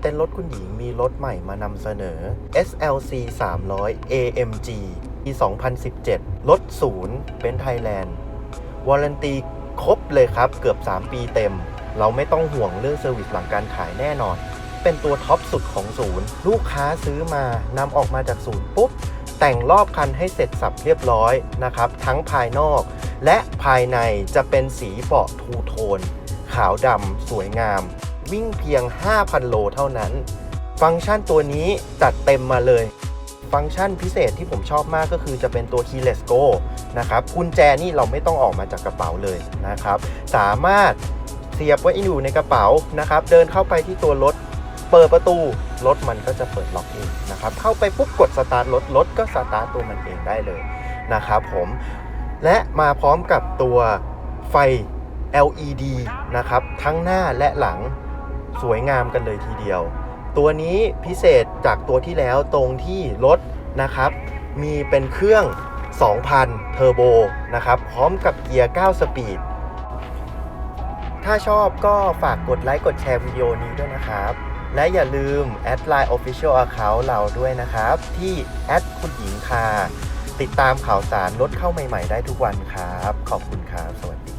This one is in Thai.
เต้นรถคุณหญิงมีรถใหม่มานำเสนอ SLC 300 AMG ปี 2017 รถศูนย์เป็นไทยแลนด์วารันตีครบเลยครับ เกือบ 3 ปีเต็ม เราไม่ต้องห่วงเรื่องเซอร์วิสหลังการขายแน่นอน เป็นตัวท็อปสุดของศูนย์ ลูกค้าซื้อมานำออกมาจากศูนย์ปุ๊บ แต่งรอบคันให้เสร็จสับเรียบร้อยนะครับ ทั้งภายนอก และภายในจะเป็นสีเบาะทูโทน ขาวดำสวยงาม วิ่งเพียง 5,000 โลเท่านั้น ฟังก์ชันตัวนี้จัดเต็มมาเลย ฟังก์ชันพิเศษที่ผมชอบมากก็คือจะเป็นตัว keyless go นะครับกุญแจนี่เราไม่ต้องออกมาจากกระเป๋าเลยนะครับ สามารถเสียบไว้อยู่ในกระเป๋านะครับ เดินเข้าไปที่ตัวรถเปิดประตูรถมันก็จะเปิดล็อกเองนะครับ เข้าไปปุ๊บกดสตาร์ทรถรถก็สตาร์ทตัวมันเองได้เลยนะครับผม และมาพร้อมกับตัวไฟ LED นะครับ ทั้งหน้าและหลัง สวยงามกันเลยทีเดียว ตัวนี้พิเศษจากตัวที่แล้วตรงที่รถนะครับ มีเป็นเครื่อง 2,000 เทอร์โบนะครับ พร้อมกับเกียร์ 9 สปีด ถ้าชอบก็ฝากกดไลค์กดแชร์วิดีโอนี้ด้วยนะครับ และอย่าลืมแอดไลน์ Official Account เราด้วยนะครับ ที่แอดคุณหญิงคาติดตามข่าวสารรถเข้าใหม่ ๆ ได้ทุกวันครับ ขอบคุณครับ สวัสดี